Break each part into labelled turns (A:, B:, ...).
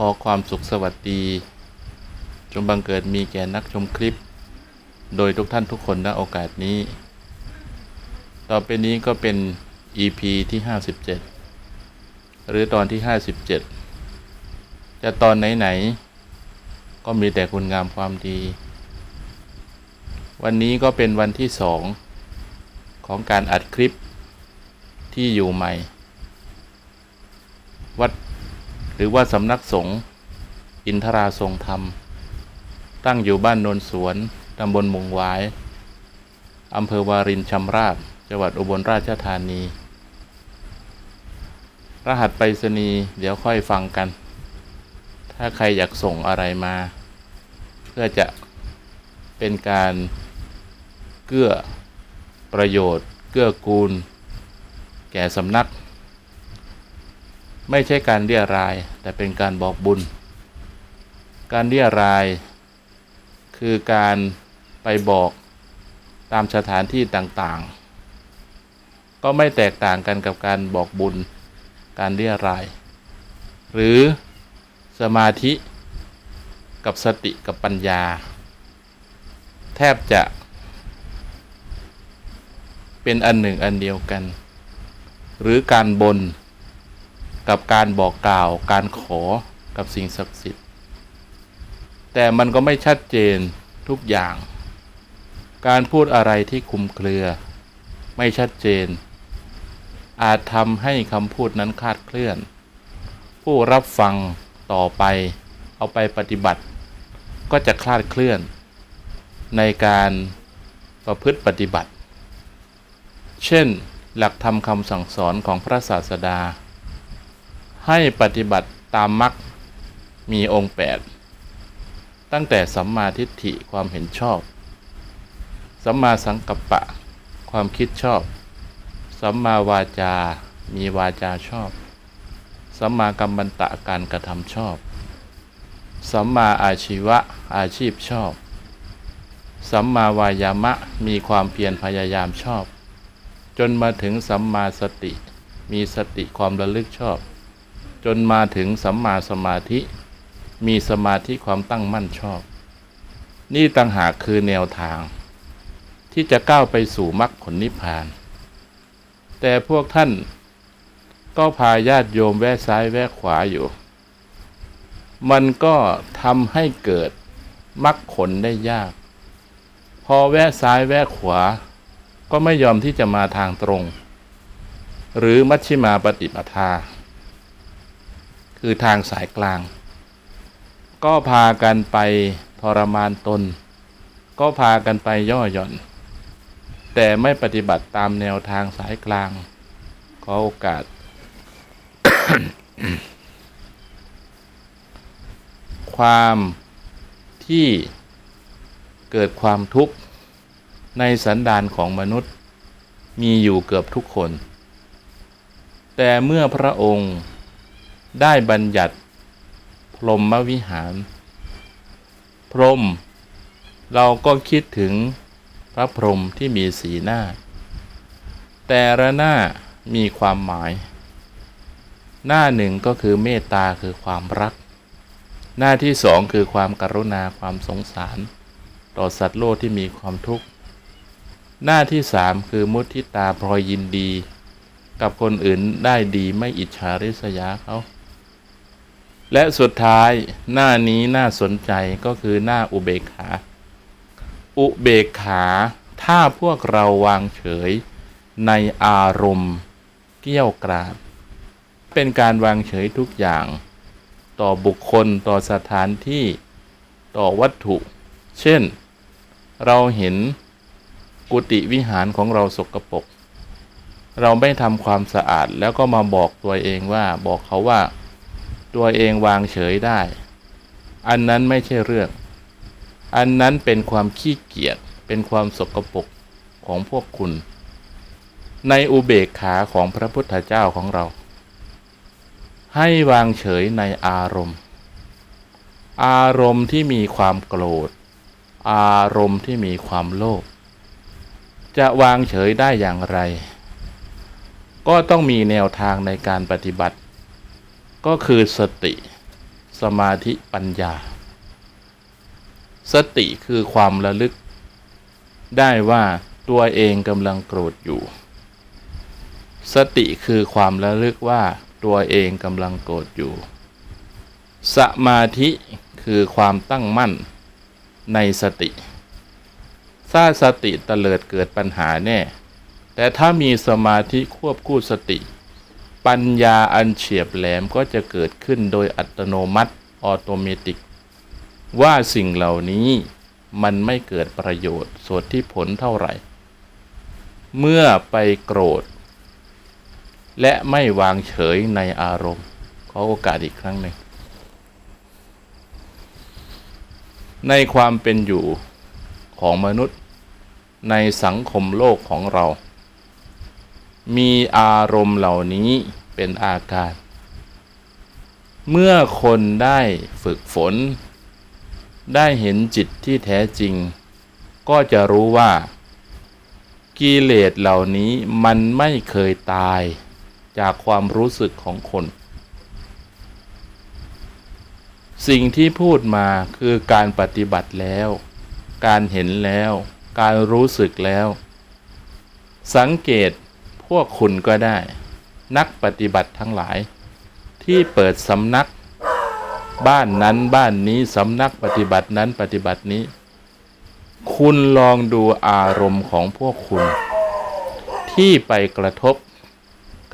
A: ขอความสุขสวัสดี จงบังเกิดมีแก่นักชมคลิป โดยทุกท่านทุกคนณโอกาสนี้ ต่อไปนี้ก็เป็น EP ที่ 57 หรือตอนที่ 57 จะตอนไหน ๆ ก็มีแต่คุณงามความดี วันนี้ก็เป็นวันที่สองของการอัดคลิปที่อยู่ใหม่ วัด หรือว่าสำนักสงฆ์อินทราทรงธรรม ตั้งอยู่บ้านโนนสวนตำบลมุงหวายอำเภอวารินชำราบ จังหวัดอุบลราชธานี รหัสไปรษณีย์เดี๋ยวค่อยฟังกัน ถ้าใครอยากส่งอะไรมา เพื่อจะเป็นการเกื้อประโยชน์ เกื้อกูล แก่สำนัก ไม่ใช่การเรียราย แต่เป็นการบอกบุญ การเรียราย คือการไปบอกตามสถานที่ต่างๆ ก็ไม่แตกต่างกันกับการบอกบุญ การเรียราย หรือสมาธิกับสติกับปัญญา แทบจะ เป็นอันหนึ่งอันเดียวกัน หรือการบน กับการบอกกล่าวการขอกับสิ่งศักดิ์สิทธิ์ แต่มันก็ไม่ชัดเจนทุกอย่าง การพูดอะไรที่คุมเครือ ไม่ชัดเจน อาจทำให้คำพูดนั้นคลาดเคลื่อน ผู้รับฟังต่อไป เอาไปปฏิบัติ ก็จะคลาดเคลื่อน ในการประพฤติปฏิบัติ เช่น หลักธรรมคำสั่งสอนของพระศาสดา ให้ปฏิบัติตามมรรคมีองค์ 8 ตั้งแต่สัมมาทิฏฐิความเห็นชอบ สัมมาสังกัปปะ ความคิดชอบ สัมมาวาจา มีวาจาชอบ สัมมากัมมันตะการกระทำชอบ สัมมาอาชีวะอาชีพชอบ สัมมาวายามะมีความเพียรพยายามชอบ จนมาถึงสัมมาสติ มีสติความระลึกชอบ จนมาถึงสัมมาสมาธิ มีสมาธิความตั้งมั่นชอบ นี่ต่างหากคือแนวทาง ที่จะก้าวไปสู่มรรคผลนิพพาน แต่พวกท่านก็พาญาติโยมแวะซ้ายแวะขวาอยู่ มันก็ทำให้เกิดมรรคผลได้ยาก พอแวะซ้ายแวะขวา ก็ไม่ยอมที่จะมาทางตรง หรือมัชชิมาปฏิปทา คือทางสายกลาง ก็พากันไปทรมานตน ก็พากันไปย่อหย่อน แต่ไม่ปฏิบัติตามแนวทางสายกลาง ขอโอกาส ความที่เกิดความทุกข์ในสันดานของมนุษย์มีอยู่เกือบทุกคน แต่เมื่อพระองค์ ได้บัญญัติ พรหมวิหาร พรหมเราก็คิดถึงพระพรหมที่มีสีหน้า แต่ละหน้ามีความหมาย หน้าหนึ่งก็คือเมตตาคือความรัก หน้าที่สองคือความกรุณาความสงสาร ต่อสัตว์โลกที่มีความทุกข์ หน้าที่สามคือมุทิตาพลอยยินดี กับคนอื่นได้ดีไม่อิจฉาริษยาเขา และสุดท้ายหน้านี้น่าสนใจก็คือหน้าอุเบกขา อุเบกขา ถ้าพวกเราวางเฉย ในอารมณ์ เกี้ยวกราดเป็นการวางเฉยทุกอย่าง ต่อบุคคลต่อสถานที่ต่อวัตถุ เช่น เราเห็นกุฏิวิหารของเราสกปรกเราไม่ทำความสะอาดแล้วก็มาบอกตัวเองว่าบอกเขาว่า ตัวเองวางเฉยได้ อันนั้นไม่ใช่เรื่อง อันนั้นเป็นความขี้เกียจเป็นความสกปรกของพวกคุณ ในอุเบกขาของพระพุทธเจ้าของเรา ให้วางเฉยในอารมณ์ อารมณ์ที่มีความโกรธ อารมณ์ที่มีความโลภจะวางเฉยได้อย่างไร ก็ต้องมีแนวทางในการปฏิบัติ ก็คือสติ สมาธิปัญญา สติคือความระลึก ได้ว่าตัวเองกำลังโกรธอยู่ สติคือความระลึกว่าตัวเองกำลังโกรธอยู่ สมาธิคือความตั้งมั่นในสติ ถ้าสติเตลิดเกิดปัญหาแน่ แต่ถ้ามีสมาธิควบคู่สติ ปัญญาอันเฉียบแหลมก็จะเกิดขึ้นโดยอัตโนมัติออโตเมติก ว่าสิ่งเหล่านี้มันไม่เกิดประโยชน์สดที่ผลเท่าไหร่ เมื่อไปโกรธ และไม่วางเฉยในอารมณ์ ขอโอกาสอีกครั้งหนึ่ง ในความเป็นอยู่ของมนุษย์ในสังคมโลกของเรา มีอารมณ์เหล่านี้เป็นอาการ เมื่อคนได้ฝึกฝน ได้เห็นจิตที่แท้จริง ก็จะรู้ว่า กิเลสเหล่านี้มันไม่เคยตายจากความรู้สึกของคน สิ่งที่พูดมาคือการปฏิบัติแล้ว การเห็นแล้ว การรู้สึกแล้ว สังเกต พวกคุณก็ได้ นักปฏิบัติทั้งหลาย ที่เปิดสำนัก บ้านนั้นบ้านนี้สำนักปฏิบัตินั้นปฏิบัตินี้ คุณลองดูอารมณ์ของพวกคุณ ที่ไปกระทบ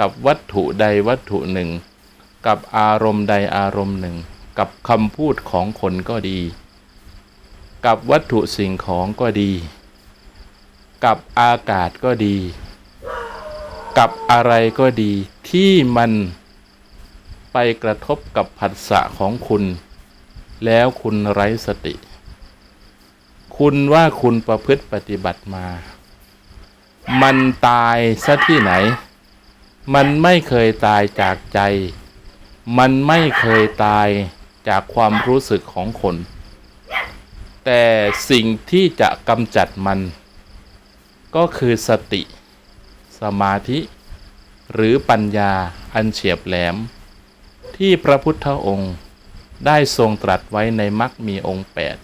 A: กับวัตถุใดวัตถุหนึ่ง กับอารมณ์ใดอารมณ์หนึ่ง กับคำพูดของคนก็ดี กับวัตถุสิ่งของก็ดี กับอากาศก็ดี กับอะไรก็ดีที่มันไปกระทบกับผัสสะของคุณ แล้วคุณไร้สติ คุณว่าคุณประพฤติปฏิบัติมา มันตายซะที่ไหน มันไม่เคยตายจากใจ มันไม่เคยตายจากความรู้สึกของคน แต่สิ่งที่จะกำจัดมัน ก็คือสติ สมาธิ หรือปัญญาอันเฉียบแหลม ที่พระพุทธองค์ได้ทรงตรัสไว้ในมรรคมีองค์แปด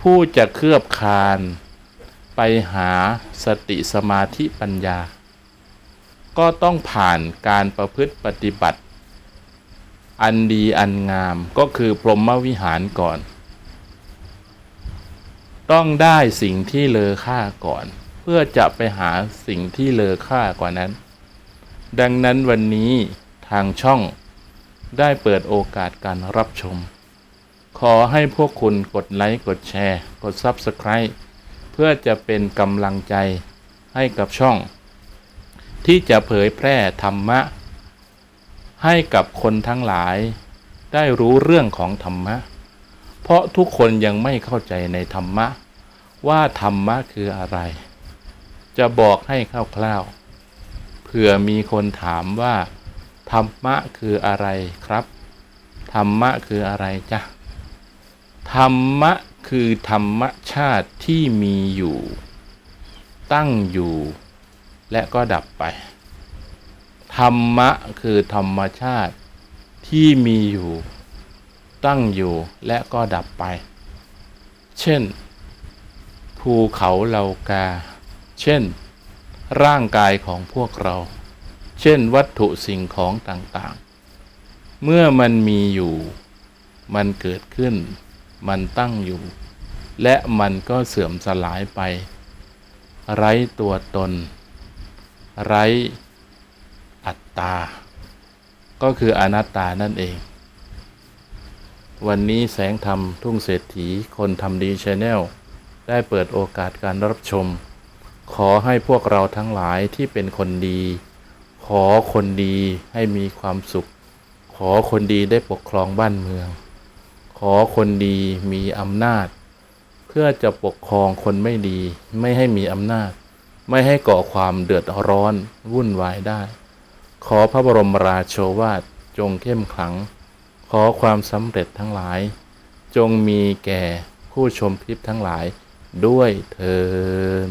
A: ผู้จะเคลือบคานไปหาสติสมาธิปัญญา ก็ต้องผ่านการประพฤติปฏิบัติ อันดีอันงามก็คือพรหมวิหารก่อน ต้องได้สิ่งที่เลอค่าก่อน พื่อจะไปหาสิ่งที่เลอค่ากว่านั้น ดังนั้นวันนี้ทางช่องได้เปิดโอกาสการรับชม ขอให้พวกคุณกดไลค์ กดแชร์ กด Subscribe เพื่อจะเป็นกำลังใจให้กับช่อง ที่จะเผยแพร่ธรรมะ ให้กับคนทั้งหลาย ได้รู้เรื่องของธรรมะ เพราะทุกคนยังไม่เข้าใจในธรรมะ ว่าธรรมะคืออะไร จะบอกให้คร่าวๆเผื่อมีคนถามว่า ธรรมะคืออะไรครับ ธรรมะคืออะไรจ๊ะธรรมะคือธรรมชาติที่มีอยู่ ตั้งอยู่ และก็ดับไป ธรรมะคือธรรมชาติที่มีอยู่ ตั้งอยู่และก็ดับไป เช่น ภูเขาเหล่ากา เช่น ร่างกายของพวกเรา เช่นวัตถุสิ่งของต่างๆ เมื่อมันมีอยู่ มันเกิดขึ้น มันตั้งอยู่ และมันก็เสื่อมสลายไป ไร้ตัวตน ไร้อัตตา ก็คืออนัตตานั่นเอง วันนี้แสงธรรมทุ่งเศรษฐีคนทำดีชาแนลได้เปิดโอกาสการรับชม ขอให้พวกเราทั้งหลายที่เป็นคนดี ขอคนดีให้มีความสุข ขอคนดีได้ปกครองบ้านเมือง ขอคนดีมีอำนาจ เพื่อจะปกครองคนไม่ดี ไม่ให้มีอำนาจ ไม่ให้ก่อความเดือดร้อนวุ่นวายได้ ขอพระบรมราโชวาทจงเข้มขลัง ขอความสำเร็จทั้งหลาย จงมีแก่ผู้ชมคลิปทั้งหลายด้วยเทิน